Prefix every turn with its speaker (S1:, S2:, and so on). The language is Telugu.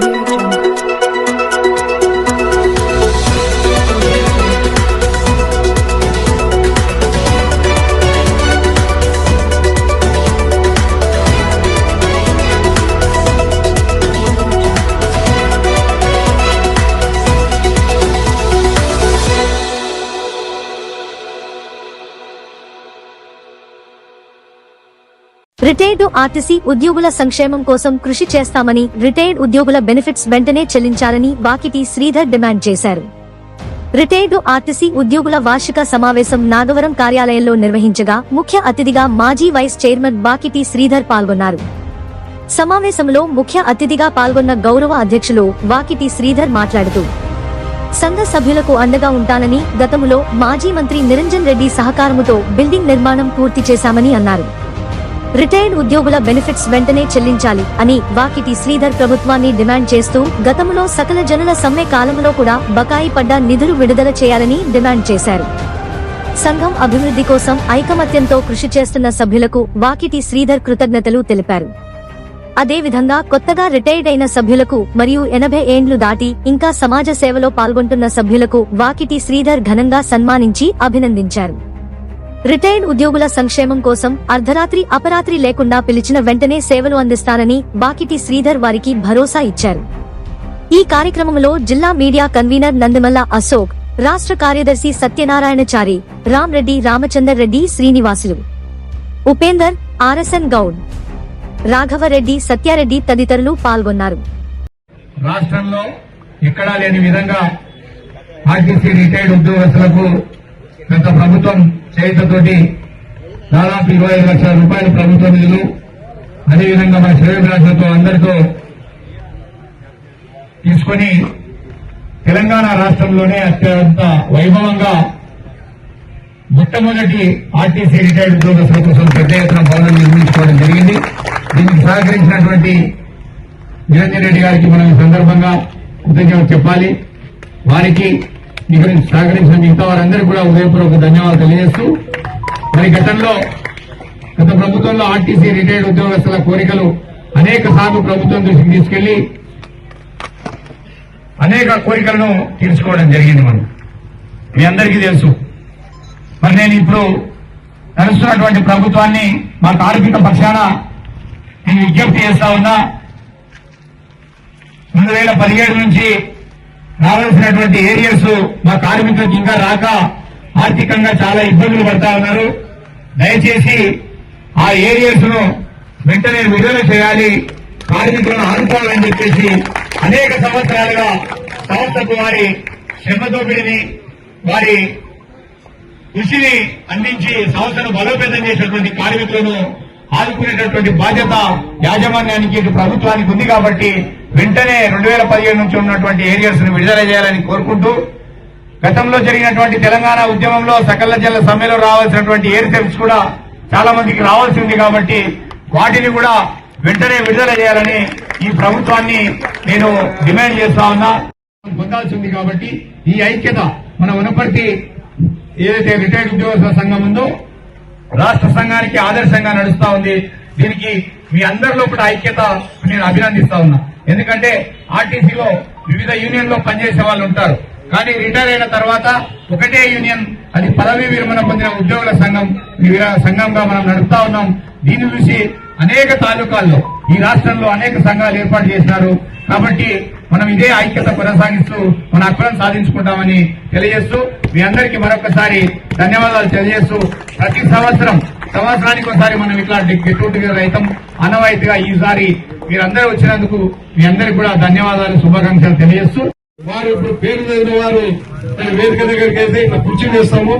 S1: Tony.
S2: రిటైర్డ్ ఆర్టీసీ ఉద్యోగుల సంక్షేమం కోసం కృషి చేస్తామని రిటైర్డ్ ఉద్యోగుల బెనిఫిట్స్ వెంటనే చెల్లించాలని వాకిటి శ్రీధర్ డిమాండ్ చేశారు. రిటైర్డ్ ఆర్టీసీ ఉద్యోగుల వార్షిక సమావేశం నాగవరం కార్యాలయంలో నిర్వహించగా ముఖ్య అతిథిగా మాజీ వైస్ చైర్మన్ బాకిటి శ్రీధర్ పాల్గొన్నారు. సమావేశంలో ముఖ్య అతిథిగా పాల్గొన్న గౌరవ అధ్యక్షులు వాకిటి శ్రీధర్ మాట్లాడుతూ సంఘ సభ్యులకు అండగా ఉంటానని గతంలో మాజీ మంత్రి నిరంజన్ రెడ్డి సహకారముతో బిల్డింగ్ నిర్మాణం పూర్తి చేశామని అన్నారు. రిటైర్డ్ ఉద్యోగుల బెనిఫిట్స్ వెంటనే చెల్లించాలి అని వాకిటి శ్రీధర్ ప్రభుత్వాన్ని డిమాండ్ చేస్తూ గతంలో సకల జనుల సమ్మె కాలంలో కూడా బకాయి పడ్డ నిధులు విడుదల చేయాలని డిమాండ్ చేశారు. సంఘం అభివృద్ధి కోసం ఐకమత్యంతో కృషి చేస్తున్న సభ్యులకు వాకిటి శ్రీధర్ కృతజ్ఞతలు తెలిపారు. అదేవిధంగా కొత్తగా రిటైర్డ్ అయిన సభ్యులకు మరియు ఎనభై ఏండ్లు దాటి ఇంకా సమాజ సేవలో పాల్గొంటున్న సభ్యులకు వాకిటి శ్రీధర్ ఘనంగా సన్మానించి అభినందించారు. రిటైర్డ్ ఉద్యోగుల సంక్షేమం కోసం అర్ధరాత్రి అపరాత్రి లేకుండా పిలిచిన వెంటనే సేవలు అందిస్తారని బాకిటి శ్రీధర్ వారికి భరోసా ఇచ్చారు. ఈ కార్యక్రమంలో జిల్లా మీడియా కన్వీనర్ నందమల్ల అశోక్ రాష్ట్ర కార్యదర్శి సత్యనారాయణచారి రామ్రెడ్డి రామచందర్ రెడ్డి శ్రీనివాసులు. ఉపేందర్ ఆర్ఎస్ఎన్ గౌడ్. రాఘవరెడ్డి సత్యారెడ్డి తదితరులు పాల్గొన్నారు.
S3: రాష్ట్రంలో ఎక్కడా లేని విధంగా ఆర్టీసీ రిటైర్డ్ ఉద్యోగస్తులకు గత ప్రభుత్వం చేయుతతోటి దాదాపు ఇరవై ఐదు లక్షల రూపాయలు ప్రభుత్వ నిధులు. అదేవిధంగా మన శ్రేయోభిలాషులతో అందరితో తీసుకొని తెలంగాణ రాష్ట్రంలోనే అత్యంత వైభవంగా మొట్టమొదటి ఆర్టీసీ రిటైర్డ్ ఉద్యోగస్తుల కోసం పెద్ద ఎత్తున భవనం నిర్మించుకోవడం జరిగింది. దీనికి సహకరించినటువంటి నిరంజన్ రెడ్డి గారికి మనం ఈ సందర్భంగా కృతజ్ఞతలు చెప్పాలి. వారికి ఇక్కడ సహకరించిన మిగతా వారందరికీ కూడా ఉదయపూర్వక ధన్యవాదాలు తెలియజేస్తూ మరి గతంలో గత ప్రభుత్వంలో ఆర్టీసీ రిటైర్డ్ ఉద్యోగస్తుల కోరికలు అనేక సార్లు ప్రభుత్వం దృష్టికి తీసుకెళ్ళి అనేక కోరికలను తీర్చుకోవడం జరిగింది మనం. మీ అందరికీ తెలుసు. మరి నేను ఇప్పుడు నడుస్తున్నటువంటి ప్రభుత్వాన్ని మా కార్మిక పక్షాన నేను విజ్ఞప్తి చేస్తా ఉన్నా రెండు వేల పదిహేడు నుంచి రావాల్సినటువంటి ఏరియాస్ మా కార్మికులకు ఇంకా రాక ఆర్థికంగా చాలా ఇబ్బందులు పడతా ఉన్నారు. దయచేసి ఆ ఏరియాస్ను వెంటనే విడుదల చేయాలి. కార్మికులను ఆదుకోవాలని చెప్పేసి అనేక సంవత్సరాలుగా సంస్థకు వారి శ్రమదోపిడిని వారి కృషిని అందించి సంస్థను బలోపేతం చేసినటువంటి కార్మికులను ఆదుకునేటటువంటి బాధ్యత యాజమాన్యానికి ఇటు ప్రభుత్వానికి ఉంది కాబట్టి వెంటనే రెండు వేల పదిహేడు నుంచి ఉన్నటువంటి ఏరియాస్ను విడుదల చేయాలని కోరుకుంటూ గతంలో జరిగినటువంటి తెలంగాణ ఉద్యమంలో సకల జల సమ్మెలో రావాల్సినటువంటి ఏరియర్స్ కూడా చాలా మందికి రావాల్సి ఉంది కాబట్టి వాటిని కూడా వెంటనే విడుదల చేయాలని ఈ ప్రభుత్వాన్ని నేను డిమాండ్ చేస్తా ఉన్నా. పొందాల్సి ఉంది కాబట్టి ఈ ఐక్యత మన వనపర్తి ఏదైతే రిటైర్డ్ ఉద్యోగస్తుల సంఘం ఉందో రాష్ట్ర సంఘానికి ఆదర్శంగా నడుస్తా ఉంది. దీనికి మీ అందరిలో కూడా ఐక్యత నేను అభినందిస్తా ఉన్నా. ఎందుకంటే ఆర్టీసీలో వివిధ యూనియన్లో పనిచేసే వాళ్ళు ఉంటారు. కానీ రిటైర్ అయిన తర్వాత ఒకటే యూనియన్ అది పదవీ విరమణ పొందిన ఉద్యోగుల సంఘం సంఘంగా మనం నడుపుతా ఉన్నాం. దీన్ని చూసి అనేక తాలూకాల్లో ఈ రాష్ట్రంలో అనేక సంఘాలు ఏర్పాటు చేసినారు. కాబట్టి మనం ఇదే ఐక్యత కొనసాగిస్తూ మన హక్కులను సాధించుకుంటామని తెలియజేస్తూ మీ అందరికీ మరొకసారి ధన్యవాదాలు తెలియజేస్తూ ప్రతి సంవత్సరం సంవత్సరానికి ఒకసారి మనం ఇట్లా గెట్ టుగెదర్ అవుతాం అనవాయితీగా ఈసారి మీరందరూ వచ్చినందుకు మీ అందరికి కూడా ధన్యవాదాలు శుభాకాంక్షలు తెలియజేస్తూ వారు ఇప్పుడు పేరు చదివిన వారు వేదిక దగ్గరికి అయితే ఇట్లా కుర్చీ చేస్తాము.